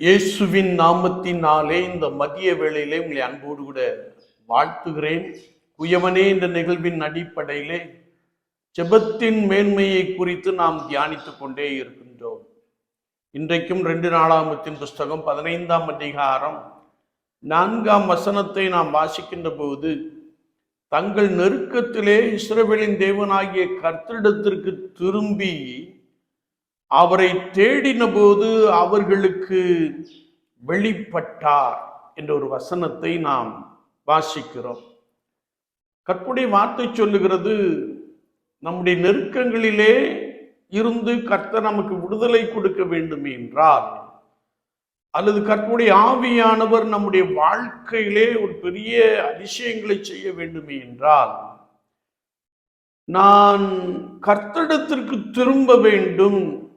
இயேசுவின் நாமத்தினாலே இந்த மதிய வேளையிலே உங்களை அன்போடு கூட வாழ்த்துகிறேன். குயவனே இந்த நிகழ்வின் அடிப்படையிலே ஜெபத்தின் மேன்மையை குறித்து நாம் தியானித்துக் கொண்டே இருக்கின்றோம். இன்றைக்கும் ரெண்டு நாளாமத்தின் புஸ்தகம் பதினைந்தாம் அதிகாரம் நான்காம் வசனத்தை நாம் வாசிக்கின்ற போது தங்கள் நெருக்கத்திலே இஸ்ரவேலின் தேவனாகிய கர்த்தரிடத்திற்கு திரும்பி அவரை தேடின போது அவர்களுக்கு வெளிப்பட்டார் என்ற ஒரு வசனத்தை நாம் வாசிக்கிறோம். கற்புடைய வார்த்தை சொல்லுகிறது நம்முடைய நெருக்கங்களிலே இருந்து கர்த்தர் நமக்கு விடுதலை கொடுக்க வேண்டும் என்றால் அல்லது கற்புடைய ஆவியானவர் நம்முடைய வாழ்க்கையிலே ஒரு பெரிய அதிசயங்களை செய்ய வேண்டுமே என்றால் நான் கர்த்தடத்திற்கு திரும்ப வேண்டும்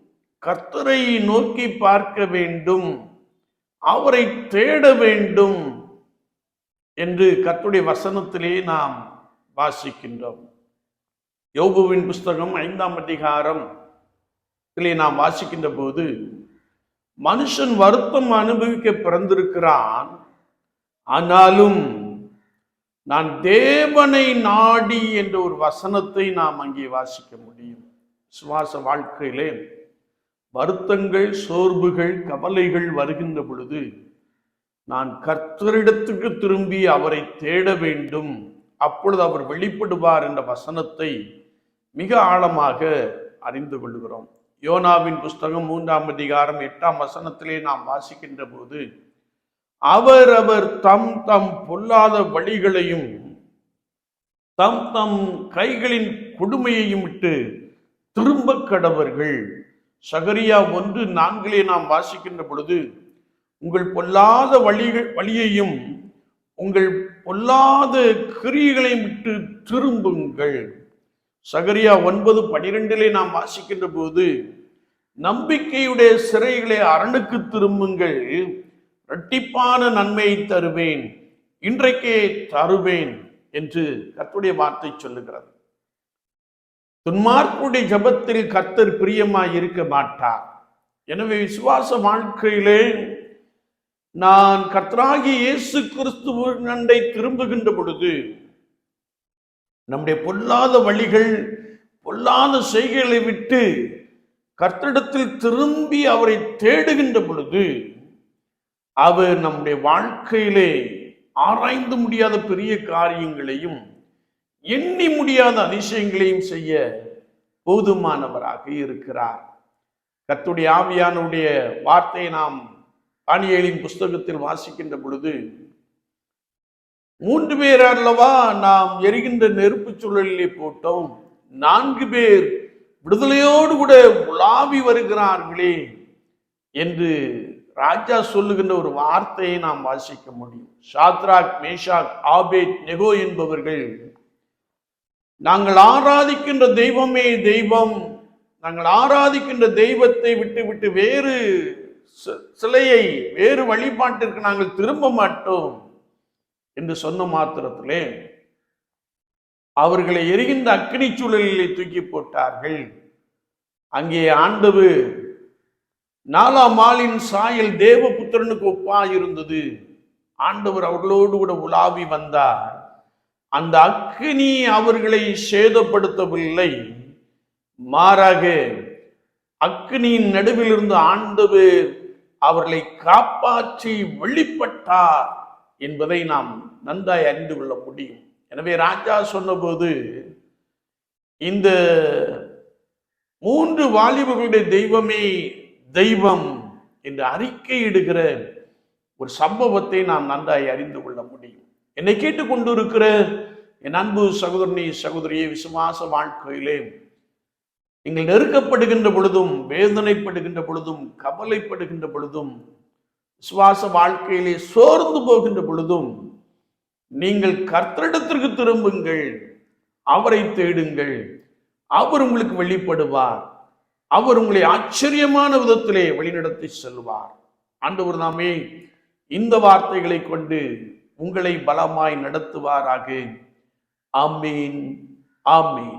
கர்த்தரை நோக்கி பார்க்க வேண்டும். அவரை தேட வேண்டும் என்று கர்த்துடைய வசனத்திலே நாம் வாசிக்கின்றோம். யோபுவின் புஸ்தகம் ஐந்தாம் அதிகாரம் இதிலே நாம் வாசிக்கின்ற போது மனுஷன் வருத்தம் அனுபவிக்க பிறந்திருக்கிறான். ஆனாலும் நான் தேவனை நாடி என்ற ஒரு வசனத்தை நாம் அங்கே வாசிக்க முடியும். சுவாச வாழ்க்கையிலே வருத்தங்கள் சோர்வுகள் கவலைகள் வருகின்ற பொழுது நான் கர்த்தரிடத்துக்கு திரும்பி அவரை தேட வேண்டும். அப்பொழுது அவர் வெளிப்படுவார் என்ற வசனத்தை மிக ஆழமாக அறிந்து கொள்கிறோம். யோனாவின் புஸ்தகம் மூன்றாம் அதிகாரம் எட்டாம் வசனத்திலே நாம் வாசிக்கின்ற போது அவர் அவர் தம் தம் பொல்லாத வழிகளையும் தம் தம் கைகளின் கொடுமையையும் விட்டு திரும்ப கடவர்கள். சகரியா ஒன்று நான்கிலே நாம் வாசிக்கின்ற பொழுது உங்கள் பொல்லாத வழிகள் வழியையும் உங்கள் பொல்லாத கிரியைகளையும் விட்டு திரும்புங்கள். சகரியா ஒன்பது பனிரெண்டிலே நாம் வாசிக்கின்ற போது நம்பிக்கையுடைய சிறைகளை அரணுக்கு திரும்புங்கள். இரட்டிப்பான நன்மையை தருவேன். இன்றைக்கே தருவேன். என்று கத்துடைய வார்த்தை சொல்லுகிறது. துன்மார்க்குடைய ஜபத்தில் கர்த்தர் பிரியமாய் இருக்க மாட்டார். எனவே விசுவாச வாழ்க்கையிலே நான் கர்த்தராகி இயேசு கிறிஸ்துவின் நண்டை திரும்புகின்ற பொழுது நம்முடைய பொல்லாத வழிகள் பொல்லாத செய்கைகளை விட்டு கர்த்தரிடத்தில் திரும்பி அவரை தேடுகின்ற பொழுது அவர் நம்முடைய வாழ்க்கையிலே ஆராய்ந்து முடியாத பெரிய காரியங்களையும் எண்ணி முடியாத அதிசயங்களையும் செய்ய போதுமானவராக இருக்கிறார். கத்துடைய ஆவியானுடைய வார்த்தையை நாம் தானியலின் புஸ்தகத்தில் வாசிக்கின்ற பொழுது மூன்று பேர் அல்லவா நாம் எரிகின்ற நெருப்பு சூழலிலே போட்டோம். நான்கு பேர் விடுதலையோடு கூட உலாவி வருகிறார்களே என்று ராஜா சொல்லுகின்ற ஒரு வார்த்தையை நாம் வாசிக்க முடியும். ஷாத்ராக் மேஷாக் ஆபேத் நெகோ என்பவர்கள் நாங்கள் ஆராதிக்கின்ற தெய்வமே தெய்வம். நாங்கள் ஆராதிக்கின்ற தெய்வத்தை விட்டு விட்டு வேறு சிலையை வேறு வழிபாட்டிற்கு நாங்கள் திரும்ப மாட்டோம் என்று சொன்ன மாத்திரத்திலே அவர்களை எரிகின்ற அக்னி சூழலிலே தூக்கி போட்டார்கள். அங்கே ஆண்டவு நாலாம் மாலின் சாயல் தேவபுத்திரனுக்கு ஒப்பா இருந்தது ஆண்டவர் அவர்களோடு கூட உலாவி வந்தார். அந்த அக்னி அவர்களை சேதப்படுத்தவில்லை. மாறாக அக்னியின் நடுவில் இருந்து ஆண்டவர் அவர்களை காப்பாற்றி வெளிப்பட்டார் என்பதை நாம் நன்றாய் அறிந்து கொள்ள முடியும். எனவே ராஜா சொன்னபோது இந்த மூன்று வாலிபர்களுடைய தெய்வமே தெய்வம் என்று அறிக்கையிடுகிற ஒரு சம்பவத்தை நாம் நன்றாய் அறிந்து கொள்ள முடியும். என்னை கேட்டுக்கொண்டிருக்கிற என் அன்பு சகோதரனி சகோதரியை விசுவாச வாழ்க்கையிலே நீங்கள் நெருக்கப்படுகின்ற பொழுதும் வேதனைப்படுகின்ற பொழுதும் கவலைப்படுகின்ற பொழுதும் விசுவாச வாழ்க்கையிலே சோர்ந்து போகின்ற பொழுதும் நீங்கள் கர்த்தரிடத்திற்கு திரும்புங்கள் அவரை தேடுங்கள். அவர் உங்களுக்கு வெளிப்படுவார். அவர் உங்களை ஆச்சரியமான விதத்திலே வழிநடத்தி செல்வார் ஆண்டவர் நாமே இந்த வார்த்தைகளை கொண்டு உங்களை பலமாய் நடத்துவாராக. ஆமீன் ஆமீன்